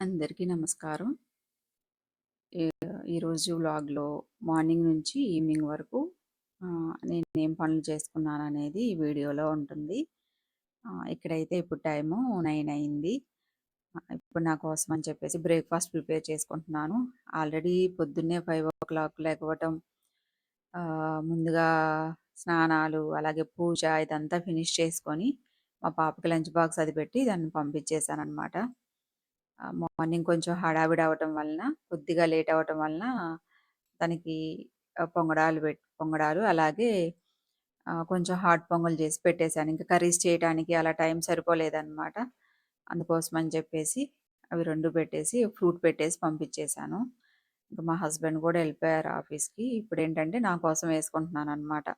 అందరికీ నమస్కారం. ఈ ఈరోజు వ్లాగ్‌లో మార్నింగ్ నుంచి ఈవినింగ్ వరకు నేను ఏం పనులు చేసుకున్నాను అనేది ఈ వీడియోలో ఉంటుంది. ఇక్కడైతే ఇప్పుడు టైము నైన్ అయింది. ఇప్పుడు నా కోసం అని చెప్పేసి బ్రేక్‌ఫాస్ట్ ప్రిపేర్ చేసుకుంటున్నాను. ఆల్రెడీ పొద్దున్నే ఫైవ్ ఓ క్లాక్ లేకపోవటం ముందుగా స్నానాలు, అలాగే పూజ ఇదంతా ఫినిష్ చేసుకొని, మా పాపకి లంచ్ బాక్స్ అది పెట్టి దాన్ని పంపించేశాను అనమాట మార్నింగ్ కొంచెం హడావిడి అవటం వలన, కొద్దిగా లేట్ అవ్వటం వలన తనకి పొంగడాలు పెట్ పొంగడాలు అలాగే కొంచెం హాట్ పొంగల్ చేసి పెట్టేసాను. ఇంకా కర్రీస్ చేయడానికి అలా టైం సరిపోలేదనమాట. అందుకోసమని చెప్పేసి అవి రెండు పెట్టేసి, ఫ్రూట్ పెట్టేసి పంపించేసాను. ఇంకా మా హస్బెండ్ కూడా వెళ్ళిపోయారు ఆఫీస్‌కి. ఇప్పుడేంటంటే నా కోసం వేసుకుంటున్నాను అనమాట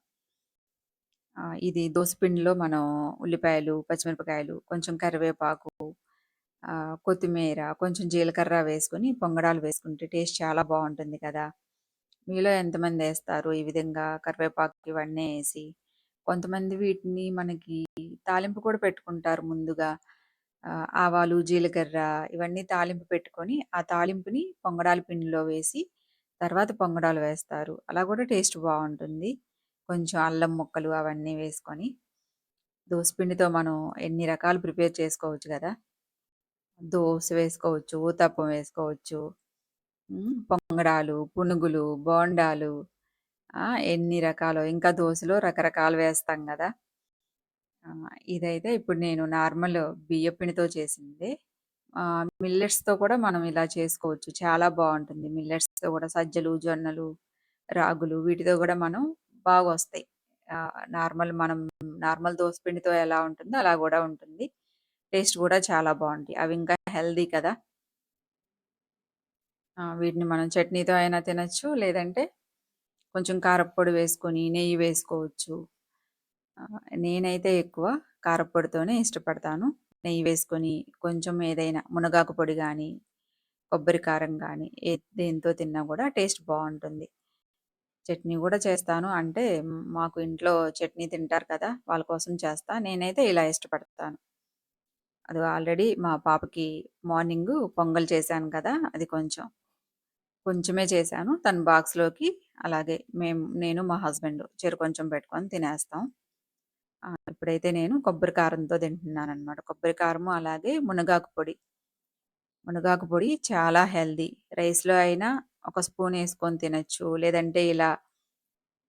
ఇది దోస పిండిలో మనం ఉల్లిపాయలు, పచ్చిమిరపకాయలు, కొంచెం కరివేపాకు, కొత్తిమీర, కొంచెం జీలకర్ర వేసుకొని పొంగడాలు వేసుకుంటే టేస్ట్ చాలా బాగుంటుంది కదా! మీలో ఎంతమందేస్తారు ఈ విధంగా కరివేపాకు ఇవన్నీ వేసి కొంతమంది వీటిని మనకి తాలింపు కూడా పెట్టుకుంటారు ముందుగా. ఆవాలు, జీలకర్ర ఇవన్నీ తాలింపు పెట్టుకొని, ఆ తాలింపుని పొంగడాల పిండిలో వేసి, తర్వాత పొంగడాలు వేస్తారు. అలా కూడా టేస్ట్ బాగుంటుంది కొంచెం అల్లం ముక్కలు అవన్నీ వేసుకొని. దోస పిండితో మనం ఎన్ని రకాలు ప్రిపేర్ చేసుకోవచ్చు కదా దోస వేసుకోవచ్చు, ఊతప్పం వేసుకోవచ్చు. పొంగడాలు, పునుగులు, బోండాలు ఆ! ఎన్ని రకాలు ఇంకా దోశలు రకరకాలు వేస్తాం కదా ఆ! ఇదైతే ఇప్పుడు నేను నార్మల్ బియ్యపిండితో చేసింది మిల్లెట్స్‌తో కూడా మనం ఇలా చేసుకోవచ్చు. చాలా బాగుంటుంది మిల్లెట్స్‌తో కూడా సజ్జలు, జొన్నలు, రాగులు వీటితో కూడా మనం బాగా వస్తాయి నార్మల్ మనం నార్మల్ దోశ పిండితో ఎలా ఉంటుందో అలా కూడా ఉంటుంది. టేస్ట్ కూడా చాలా బాగుంటాయి అవి ఇంకా హెల్దీ కదా! వీటిని మనం చట్నీతో అయినా తినొచ్చు. లేదంటే కొంచెం కారప్పొడి వేసుకొని, నెయ్యి వేసుకోవచ్చు. నేనైతే ఎక్కువ కారప్పొడితోనే ఇష్టపడతాను. నెయ్యి వేసుకొని, కొంచెం ఏదైనా మునగాకు పొడి కానీ కొబ్బరి కారం కానీ ఏ దేనితో తిన్నా కూడా టేస్ట్ బాగుంటుంది చట్నీ కూడా చేస్తాను. అంటే మాకు ఇంట్లో చట్నీ తింటారు కదా! వాళ్ళ కోసం చేస్తా. నేనైతే ఇలా ఇష్టపడతాను. అది ఆల్రెడీ మా పాపకి మార్నింగ్ పొంగల్ చేశాను కదా! అది కొంచెం. కొంచెమే చేశాను. తన బాక్స్‌లోకి అలాగే మేము నేను, మా హస్బెండ్ చెరు కొంచెం పెట్టుకొని తినేస్తాం. ఇప్పుడైతే నేను కొబ్బరి కారంతో తింటున్నాను అనమాట కొబ్బరి కారము అలాగే మునగాకు పొడి. మునగాకు పొడి చాలా హెల్దీ రైస్‌లో అయినా ఒక స్పూన్ వేసుకొని తినొచ్చు. లేదంటే ఇలా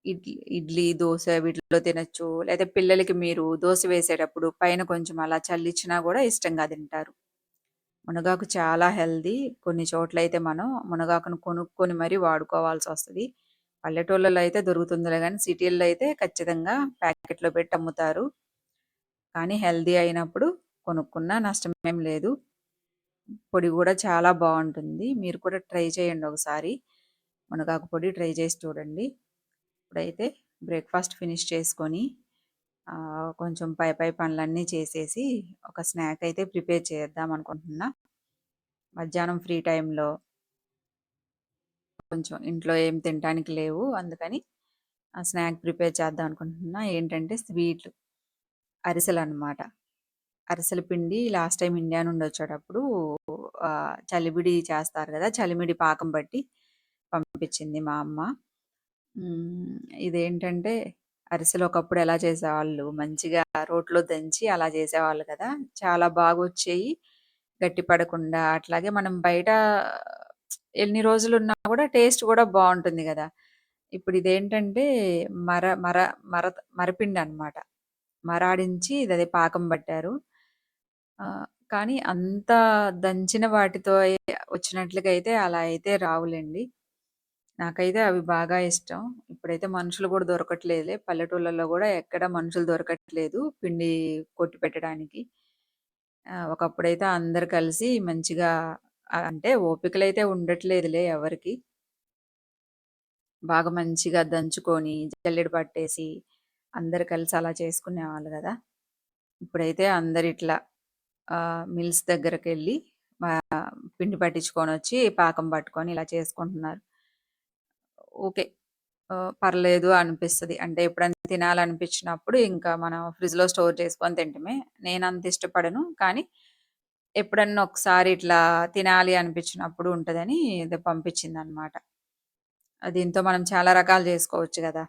ఇడ్లీ ఇడ్లీ, దోశ వీటిల్లో తినొచ్చు. లేదా పిల్లలకి మీరు దోశ వేసేటప్పుడు పైన కొంచెం అలా చల్లిచ్చినా కూడా ఇష్టంగా తింటారు. మునగాకు చాలా హెల్దీ కొన్ని చోట్ల అయితే మనం మునగాకును కొనుక్కొని మరీ వాడుకోవాల్సొస్తది. పల్లెటూళ్ళలో అయితే దొరుకుతుందిలే కానీ సిటీల్లో అయితే ఖచ్చితంగా ప్యాకెట్‌లో పెట్టి అమ్ముతారు. కానీ హెల్దీ అయినప్పుడు కొనుక్కున్నా నష్టమేం లేదు. పొడి కూడా చాలా బాగుంటుంది మీరు కూడా ట్రై చేయండి ఒకసారి. మునగాకు పొడి ట్రై చేసి చూడండి. ఇప్పుడైతే బ్రేక్‌ఫాస్ట్ ఫినిష్ చేసుకొని కొంచెం పై పై పనులన్నీ చేసేసి, ఒక స్నాక్ అయితే ప్రిపేర్ చేద్దాం అనుకుంటున్నా. మధ్యాహ్నం ఫ్రీ టైంలో కొంచెం ఇంట్లో ఏం తినటానికి లేవు. అందుకని ఆ స్నాక్ ప్రిపేర్ చేద్దాం అనుకుంటున్నా. ఏంటంటే స్వీట్లు. అరిసెలు అనమాట అరిసెల పిండి లాస్ట్ టైం ఇండియా నుండి వచ్చేటప్పుడు చలిబిడి చేస్తారు కదా చలిమిడి పాకం పట్టి పంపించింది మా అమ్మ. హ్మ్. ఇదేంటంటే అరిసెలు ఒకప్పుడు ఎలా చేసేవాళ్ళు మంచిగా రోట్లో దంచి అలా చేసేవాళ్ళు కదా! చాలా బాగొచ్చేయి. గట్టి పడకుండా అట్లాగే మనం బయట ఎన్ని రోజులున్నా కూడా టేస్ట్ కూడా బావుంటుంది గదా! ఇప్పుడు ఇదేంటంటే మర మర మరత మరపిండనమాట. మరాడించి ఇదది పాకం పట్టారు. ఆహ్, కానీ అంత దంచిన వాటితో అయి వచ్చినట్లుగా అయితే అలా అయితే రావులెండి. నాకైతే అవి బాగా ఇష్టం. ఇప్పుడైతే మనుషులు గూడా దొరకట్లేదులే. పల్లెటూళ్ళలో గూడా ఎక్కడ మనుషులు దొరకట్లేదు పిండి కొట్టి పెట్టడానికి. ఆహ్, ఒకప్పుడైతే అందరూ కలిసి మంచిగా ఆహ్, అంటే ఓపికలైతే ఉండట్లేదులే ఎవరికీ. బాగా మంచిగా దంచుకొని, జల్లెడ పట్టేసి, అందరూ కలిసి అలా చేసుకునేవాళ్ళు గదా! ఇప్పుడైతే అందరిట్లా ఆహ్, మిల్స్ దగ్గరకెళ్ళి ఆహ్, పిండి పట్టించుకొనొచ్చి, పాకం పట్టుకొని ఇలా చేసుకుంటున్నారు. ఓకే. పర్లేదు అనిపిస్తది. అంటే ఎప్పుడైనా తినాలనిపించినప్పుడు ఇంకా మనం ఫ్రిడ్జ్‌లో స్టోర్ చేసుకొని తింటమే. అంత ఇష్టపడను. కానీ ఎప్పుడన్నా ఒకసారి ఇట్లా తినాలి అనిపించినప్పుడు ఉంటదని ఇది పంపించిందనమాట. దీంతో మనం చాలా రకాలు చేసుకోవచ్చు కదా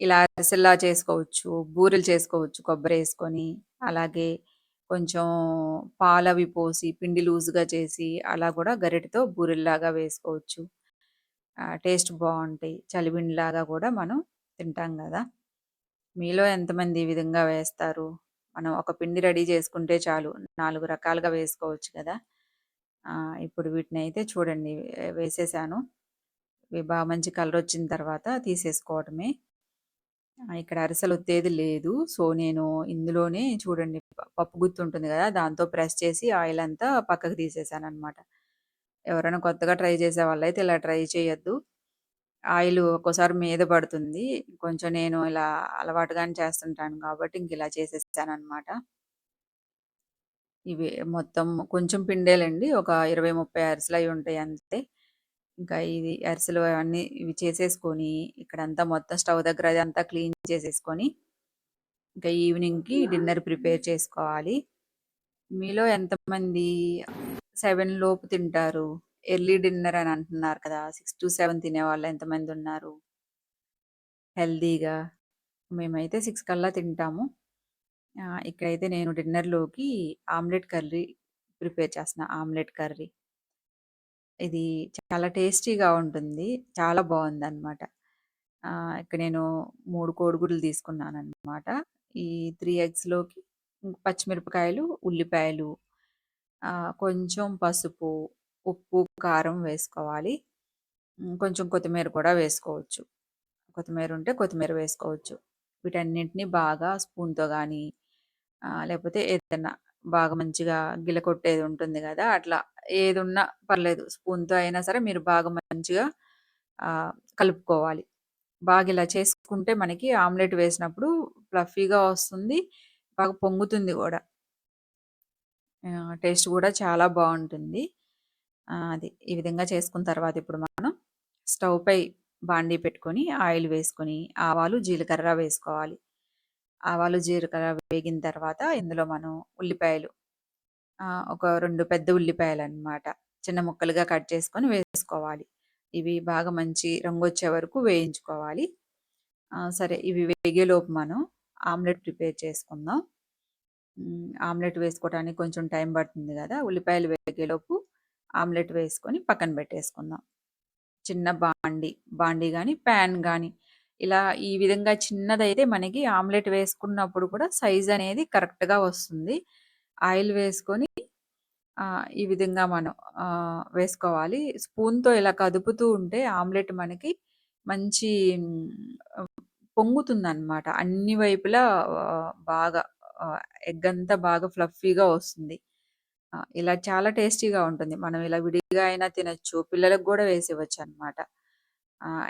ఇలా అరిసెల్లా చేసుకోవచ్చు, బూరెలు చేసుకోవచ్చు కొబ్బరి వేసుకొని అలాగే కొంచెం పాలవి పోసి, పిండి లూజుగా చేసి, అలా కూడా గరిటెతో బూరెల్లాగా వేసుకోవచ్చు. టేస్ట్ బాగుంటాయి చలిబిండిలాగా కూడా మనం తింటాం కదా మీలో ఎంతమంది ఈ విధంగా వేస్తారు? మనం ఒక పిండి రెడీ చేసుకుంటే చాలు. నాలుగు రకాలుగా వేసుకోవచ్చు కదా! ఇప్పుడు ఇప్పుడు అయితే చూడండి వేసేసాను. ఇవి బాగా మంచి కలర్ వచ్చిన తర్వాత తీసేసుకోవటమే. ఇక్కడ అరిసెలు అరిసెలొత్తేది లేదు. సో, నేను ఇందులోనే చూడండి పప్పు పప్పు గుత్తుంటుంది కదా దాంతో ప్రెస్ చేసి ఆయిల్ అంతా పక్కకు తీసేసాననమాట. ఎవరైనా కొత్తగా ట్రై చేసే వాళ్ళైతే ఇలా ట్రై చేయొద్దు. ఆయిల్ ఒక్కోసారి మీద పడుతుంది. కొంచెం నేను ఇలా అలవాటుగానే చేస్తుంటాను కాబట్టి ఇంకిలా చేసేసాననమాట. ఇవి మొత్తం కొంచెం పిండేలండి ఒక ఇరవై ముప్పై అరిసెలు అవి ఉంటాయి అంతే. ఇంకా ఇది అరిసెలు అవన్నీ ఇవి చేసేసుకొని, ఇక్కడంతా మొత్తం స్టవ్ దగ్గర అదంతా క్లీన్ చేసేసుకొని, ఇంకా ఈవినింగ్‌కి డిన్నర్ ప్రిపేర్ చేసుకోవాలి. మీలో ఎంతమంది 7 లోపు తింటారు? ఎర్లీ డిన్నర్ అని అంటున్నారు కదా! 6-7 తినేవాళ్ళు ఎంతమందున్నారు? హెల్తీగా. మేమైతే 6 కల్లా తింటాము. ఆహ్, ఇక్కడైతే నేను డిన్నర్‌లోకి ఆమ్లెట్ కర్రీ ప్రిపేర్ చేస్తున్నా. Omelette curry. ఇది చాలా టేస్టీగా ఉంటుంది. చాలా బావుందనమాట. ఆహ్, ఇక్కడ నేను 3 కోడిగుడ్లు తీసుకున్నాననమాట. ఈ 3 ఎగ్స్‌లోకి పచ్చిమిరపకాయలు, ఉల్లిపాయలు, కొంచెం పసుపు, ఉప్పు, కారం వేసుకోవాలి. హ్మ్. కొంచెం కొత్తిమీర కూడా వేసుకోవచ్చు. కొత్తిమీర ఉంటే కొత్తిమీర వేసుకోవచ్చు. వీటన్నిటిని బాగా స్పూన్‌తో గానీ, ఆహ్, లేకపోతే ఏదన్నా బాగా మంచిగా గిలకొట్టేది ఉంటుంది గదా! అట్లా ఏదున్నా పర్లేదు. స్పూన్‌తో అయినా సరే మీరు బాగా మంచిగా ఆహ్, కలుపుకోవాలి. బాగా ఇలా చేసుకుంటే మనకి ఆమ్లెట్ వేసినప్పుడు ఫ్లఫీగా వస్తుంది. బాగా పొంగుతుంది గూడా. టేస్ట్ కూడా చాలా బాగుంటుంది అది. ఈ విధంగా చేసుకున్న తర్వాత ఇప్పుడు మనం స్టవ్ పై బాండీ పెట్టుకొని, ఆయిల్ వేసుకొని, ఆవాలు, జీలకర్ర వేసుకోవాలి. ఆవాలు, జీలకర్ర వేగిన తర్వాత ఇందులో మనం ఉల్లిపాయలు ఒక రెండు పెద్ద ఉల్లిపాయలు అనమాట చిన్న ముక్కలుగా కట్ చేసుకొని వేసుకోవాలి. ఇవి బాగా మంచి రంగు వచ్చే వరకు వేయించుకోవాలి. సరే ఇవి వేగేలోపు మనం ఆమ్లెట్ ప్రిపేర్ చేసుకుందాం. ఆమ్లెట్ వేసుకోవడానికి కొంచెం టైం పడుతుంది కదా ఉల్లిపాయలు వేగేలోపు ఆమ్లెట్ వేసుకొని పక్కన పెట్టేసుకుందాం. చిన్న బాండి బాండీ కానీ ప్యాన్ కానీ ఇలా ఈ విధంగా చిన్నదైతే మనకి ఆమ్లెట్ వేసుకున్నప్పుడు కూడా సైజనేది కరెక్ట్‌గా వస్తుంది. ఆయిల్ వేసుకొని ఈ విధంగా మనం వేసుకోవాలి. స్పూన్‌తో ఇలా కదుపుతూ ఉంటే ఆమ్లెట్ మనకి మంచి పొంగుతుంది అన్నమాట అన్ని వైపులా బాగా ఎగ్ అంతా బాగా ఫ్లఫీగా వస్తుంది. ఇలా చాలా టేస్టీగా ఉంటుంది. మనం ఇలా విడిగా అయినా తినొచ్చు. పిల్లలకు కూడా వేసేవచ్చు అనమాట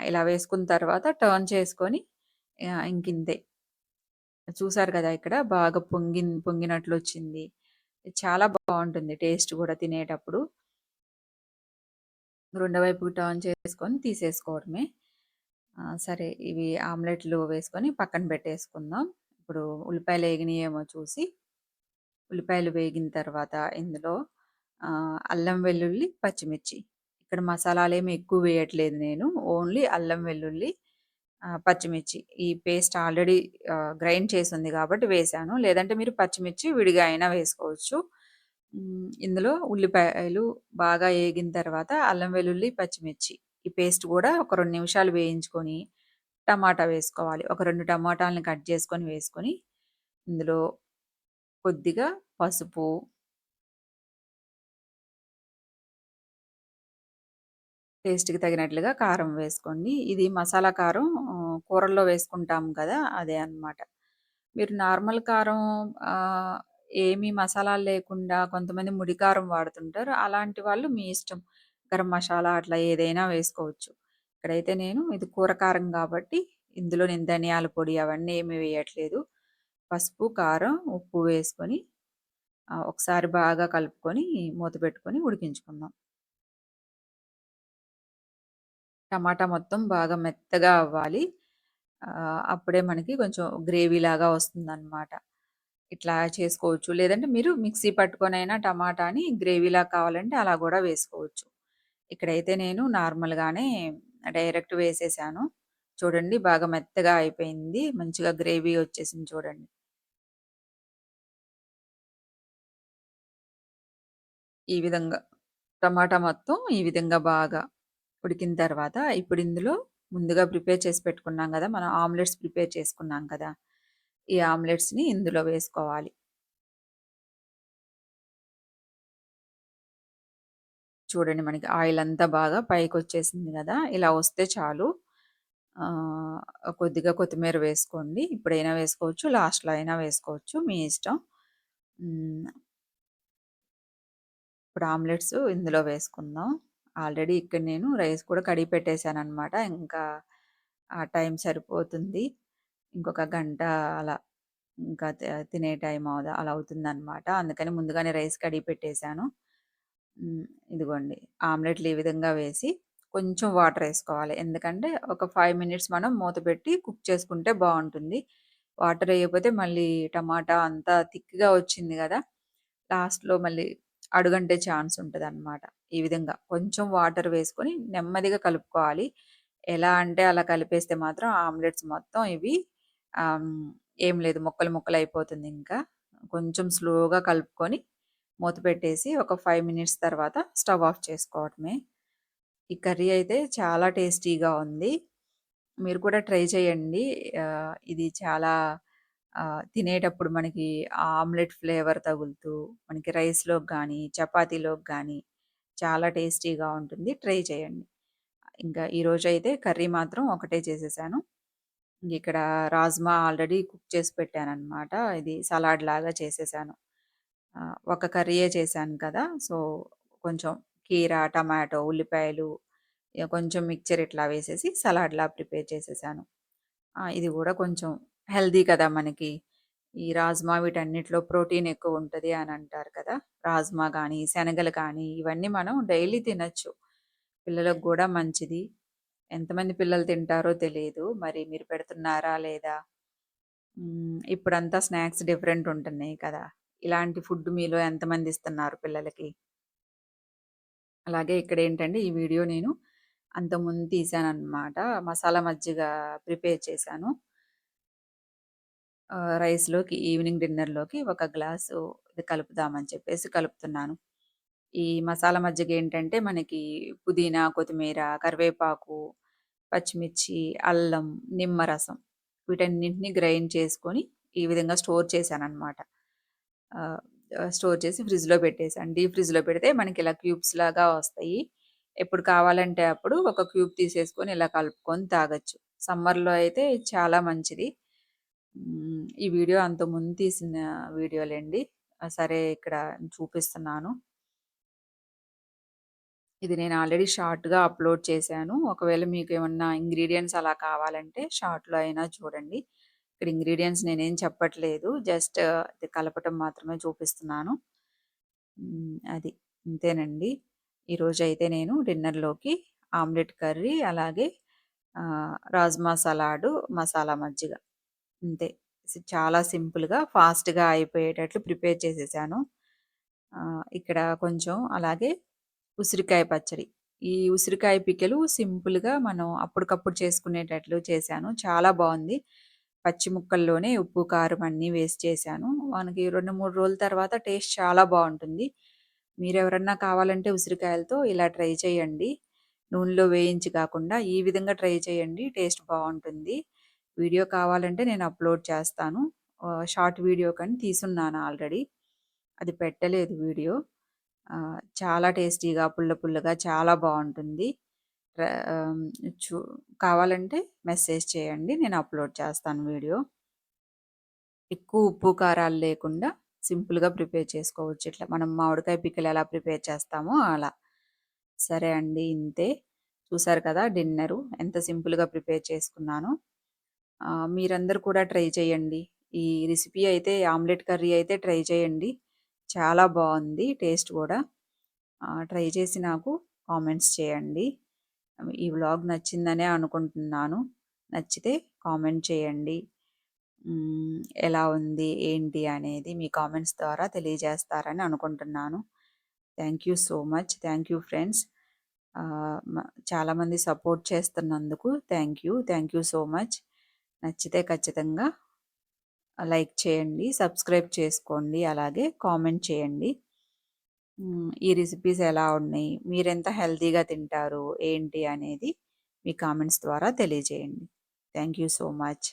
ఇలా వేసుకున్న తర్వాత టర్న్ చేసుకొని ఇంకిందే ఇంకింతే. చూసారు కదా! ఇక్కడ బాగా పొంగి పొంగినట్లు వచ్చింది చాలా బాగుంటుంది టేస్ట్ కూడా తినేటప్పుడు. రెండో వైపుకి టర్న్ చేసుకొని తీసేసుకోవడమే. ఆ! సరే ఇవి ఆమ్లెట్‌లు వేసుకొని పక్కన పెట్టేసుకుందాం. ఇప్పుడు ఉల్లిపాయలు వేగినాయేమో చూసి ఉల్లిపాయలు వేగిన తర్వాత ఇందులో అల్లం, వెల్లుల్లి, పచ్చిమిర్చి. ఇక్కడ మసాలాలు ఏమి ఎక్కువ వేయట్లేదు నేను. ఓన్లీ అల్లం, వెల్లుల్లి, పచ్చిమిర్చి. ఈ పేస్ట్ ఆల్రెడీ గ్రైండ్ చేసింది కాబట్టి వేసాను లేదంటే మీరు పచ్చిమిర్చి విడిగా అయినా వేసుకోవచ్చు. ఇందులో ఉల్లిపాయలు బాగా వేగిన తర్వాత అల్లం, వెల్లుల్లి, పచ్చిమిర్చి. ఈ పేస్ట్ కూడా ఒక రెండు నిమిషాలు వేయించుకొని టమాటా వేసుకోవాలి. ఒక రెండు టమాటాలని కట్ చేసుకొని వేసుకొని ఇందులో కొద్దిగా పసుపు టేస్ట్‌కి తగినట్లుగా కారం వేసుకోండి. ఇది మసాలా కారం కూరల్లో వేసుకుంటాం కదా! అదే అన్నమాట. మీరు నార్మల్ కారం ఏమీ ఏమి మసాలాలు లేకుండా కొంతమంది ముడి కారం వాడుతుంటారు. అలాంటి వాళ్ళు మీ ఇష్టం. గరం మసాలా అట్లా ఏదైనా వేసుకోవచ్చు. ఇక్కడైతే నేను ఇది కూర కారం కాబట్టి ఇందులో నేను ధనియాల పొడి అవన్నీ ఏమి వేయట్లేదు. పసుపు, కారం, ఉప్పు వేసుకొని ఒకసారి బాగా కలుపుకొని మూత పెట్టుకొని ఉడికించుకుందాం. టమాటా మొత్తం బాగా మెత్తగా అవ్వాలి. అప్పుడే మనకి కొంచెం గ్రేవీలాగా వస్తుందనమాట. ఇట్లా చేసుకోవచ్చు. లేదంటే మీరు మిక్సీ పట్టుకొని అయినా టమాటాని గ్రేవీలా కావాలంటే అలా కూడా వేసుకోవచ్చు. ఇక్కడైతే నేను నార్మల్‌గానే డైరెక్ట్ వేసేసాను. చూడండి బాగా మెత్తగా అయిపోయింది. మంచిగా గ్రేవీ వచ్చేసింది చూడండి. ఈ విధంగా టమాటా మొత్తం ఈ విధంగా బాగా ఉడికిన తర్వాత ఇప్పుడు ఇందులో ముందుగా ప్రిపేర్ చేసి పెట్టుకున్నాం కదా మనం ఆమ్లెట్స్ ప్రిపేర్ చేసుకున్నాం కదా ఈ ఆమ్లెట్స్ని ఇందులో వేసుకోవాలి చూడండి మనకి ఆయిల్ అంతా బాగా పైకి వచ్చేసింది కదా ఇలా వస్తే చాలు. కొద్దిగా కొత్తిమీర వేసుకోండి. ఇప్పుడైనా వేసుకోవచ్చు లాస్ట్లో అయినా వేసుకోవచ్చు మీ ఇష్టం. ఇప్పుడు ఆమ్లెట్స్ ఇందులో వేసుకుందాం. ఆల్రెడీ ఇక్కడ నేను రైస్ కూడా కడిగి పెట్టేశాను అనమాట ఇంకా ఆ టైం సరిపోతుంది. ఇంకొక గంట అలా ఇంకా తినే టైం అలా అలా అవుతుందనమాట అందుకని ముందుగానే రైస్ కడిగి పెట్టేశాను. ఇదిగోండి. ఆమ్లెట్లు ఈ విధంగా వేసి కొంచెం వాటర్ వేసుకోవాలి. ఎందుకంటే ఒక ఫైవ్ మినిట్స్ మనం మూత పెట్టి కుక్ చేసుకుంటే బాగుంటుంది. వాటర్ వేయకపోతే మళ్ళీ టమాటా అంతా థిక్గా వచ్చింది కదా! లాస్ట్లో మళ్ళీ అడుగంటే ఛాన్స్ ఉంటుంది అనమాట ఈ విధంగా కొంచెం వాటర్ వేసుకొని నెమ్మదిగా కలుపుకోవాలి. ఎలా అంటే అలా కలిపేస్తే మాత్రం ఆమ్లెట్స్ మొత్తం ఇవి ఏం లేదు ముక్కలు ముక్కలు అయిపోతుంది ఇంకా. కొంచెం స్లోగా కలుపుకొని మూత పెట్టేసి ఒక ఫైవ్ మినిట్స్ తర్వాత స్టవ్ ఆఫ్ చేసుకోవటమే. ఈ కర్రీ అయితే చాలా టేస్టీగా ఉంది. మీరు కూడా ట్రై చేయండి. ఇది చాలా తినేటప్పుడు మనకి ఆమ్లెట్ ఫ్లేవర్ తగులుతూ మనకి రైస్‌లోకి కానీ చపాతీలోకి కానీ చాలా టేస్టీగా ఉంటుంది. ట్రై చేయండి. ఇంకా ఈరోజైతే కర్రీ మాత్రం ఒకటే చేసేసాను. ఇక్కడ రాజ్మా ఆల్రెడీ కుక్ చేసి పెట్టాను అనమాట ఇది సలాడ్ లాగా చేసేసాను. ఒక కర్రీయే చేశాను కదా! సో, కొంచెం కీర, టమాటో, ఉల్లిపాయలు కొంచెం మిక్చర్ ఇట్లా వేసేసి సలాడ్‌లా ప్రిపేర్ చేసేసాను. ఇది కూడా కొంచెం హెల్దీ కదా మనకి. ఈ రాజ్మా వీటన్నిటిలో ప్రోటీన్ ఎక్కువ ఉంటుంది అని అంటారు కదా! రాజ్మా కానీ, శనగలు కానీ ఇవన్నీ మనం డైలీ తినొచ్చు. పిల్లలకు కూడా మంచిది. ఎంతమంది పిల్లలు తింటారో తెలియదు. మరి మీరు పెడుతున్నారా లేదా? ఇప్పుడంతా స్నాక్స్ డిఫరెంట్ ఉంటున్నాయి కదా! ఇలాంటి ఫుడ్ మీలో ఎంతమంది ఇస్తున్నారు పిల్లలకి? అలాగే ఇక్కడ ఏంటంటే ఈ వీడియో నేను అంతకుముందు తీశాననమాట. మసాలా మజ్జిగ ప్రిపేర్ చేశాను. రైస్‌లోకి ఈవినింగ్ డిన్నర్‌లోకి ఒక గ్లాసు ఇది కలుపుదామని చెప్పేసి కలుపుతున్నాను. ఈ మసాలా మజ్జిగ ఏంటంటే మనకి పుదీనా, కొత్తిమీర, కరివేపాకు, పచ్చిమిర్చి, అల్లం, నిమ్మరసం వీటన్నింటినీ గ్రైండ్ చేసుకొని ఈ విధంగా స్టోర్ చేశాను అనమాట స్టోర్ చేసి ఫ్రిడ్జ్‌లో పెట్టేసాను. డీప్ ఫ్రిడ్జ్‌లో పెడితే మనకి ఇలా క్యూబ్స్ లాగా వస్తాయి. ఎప్పుడు కావాలంటే అప్పుడు ఒక క్యూబ్ తీసేసుకొని ఇలా కలుపుకొని తాగొచ్చు. సమ్మర్‌లో అయితే చాలా మంచిది. ఈ వీడియో అంతకుముందు తీసిన వీడియోలేండి. సరే ఇక్కడ చూపిస్తున్నాను. ఇది నేను ఆల్రెడీ షార్ట్‌గా అప్‌లోడ్ చేశాను. ఒకవేళ మీకు ఏమన్నా ఇంగ్రీడియంట్స్ అలా కావాలంటే షార్ట్‌లో అయినా చూడండి. ఇక్కడ ఇంగ్రీడియంట్స్ నేనేం చెప్పట్లేదు. జస్ట్ కలపటం మాత్రమే చూపిస్తున్నాను. అది. అంతేనండి. ఈరోజైతే నేను డిన్నర్‌లోకి ఆమ్లెట్ కర్రీ అలాగే రాజ్మా సలాడు, మసాలా మజ్జిగ. అంతే. చాలా సింపుల్‌గా, ఫాస్ట్‌గా అయిపోయేటట్లు ప్రిపేర్ చేసేసాను. ఇక్కడ కొంచెం అలాగే ఉసిరికాయ పచ్చడి. ఈ ఉసిరికాయ పికెలు సింపుల్‌గా మనం అప్పటికప్పుడు చేసుకునేటట్లు చేశాను. చాలా బాగుంది పచ్చి ముక్కల్లోనే ఉప్పు, కారం అన్నీ వేసి చేశాను. మనకి రెండు మూడు రోజుల తర్వాత టేస్ట్ చాలా బాగుంటుంది మీరు ఎవరన్నా కావాలంటే ఉసిరికాయలతో ఇలా ట్రై చేయండి. నూనెలో వేయించి కాకుండా ఈ విధంగా ట్రై చేయండి. టేస్ట్ బాగుంటుంది వీడియో కావాలంటే నేను అప్లోడ్ చేస్తాను షార్ట్ వీడియో కానీ తీసున్నాను ఆల్రెడీ అది పెట్టలేదు వీడియో చాలా టేస్టీగా పుల్ల పుల్లగా చాలా బాగుంటుంది చూ కావాలంటే మెసేజ్ చేయండి. నేను అప్లోడ్ చేస్తాను వీడియో. ఎక్కువ ఉప్పు కారాలు లేకుండా సింపుల్గా ప్రిపేర్ చేసుకోవచ్చు. ఇట్లా మనం మామిడికాయ పిక్కలు ఎలా ప్రిపేర్ చేస్తామో అలా. సరే అండి ఇంతే. చూసారు కదా డిన్నరు. ఎంత సింపుల్గా ప్రిపేర్ చేసుకున్నాను. మీరందరూ కూడా ట్రై చేయండి. ఈ రెసిపీ అయితే ఆమ్లెట్ కర్రీ అయితే ట్రై చేయండి. చాలా బాగుంది టేస్ట్ కూడా. ట్రై చేసి నాకు కామెంట్స్ చేయండి. ఈ వ్లాగ్ నచ్చిందనే అనుకుంటున్నాను నచ్చితే కామెంట్ చేయండి ఎలా ఉంది? ఏంటి? అనేది మీ కామెంట్స్ ద్వారా తెలియజేస్తారని అనుకుంటున్నాను. Thank you so much. Thank you friends. చాలామంది సపోర్ట్ చేస్తున్నందుకు thank you. Thank you so much. నచ్చితే ఖచ్చితంగా లైక్ చేయండి. సబ్స్క్రైబ్ చేసుకోండి. అలాగే కామెంట్ చేయండి. ఈ రెసిపీస్ ఎలా ఉన్నాయి? మీరెంత హెల్తీగా తింటారు? ఏంటి? అనేది మీ కామెంట్స్ ద్వారా తెలియజేయండి. Thank you so much.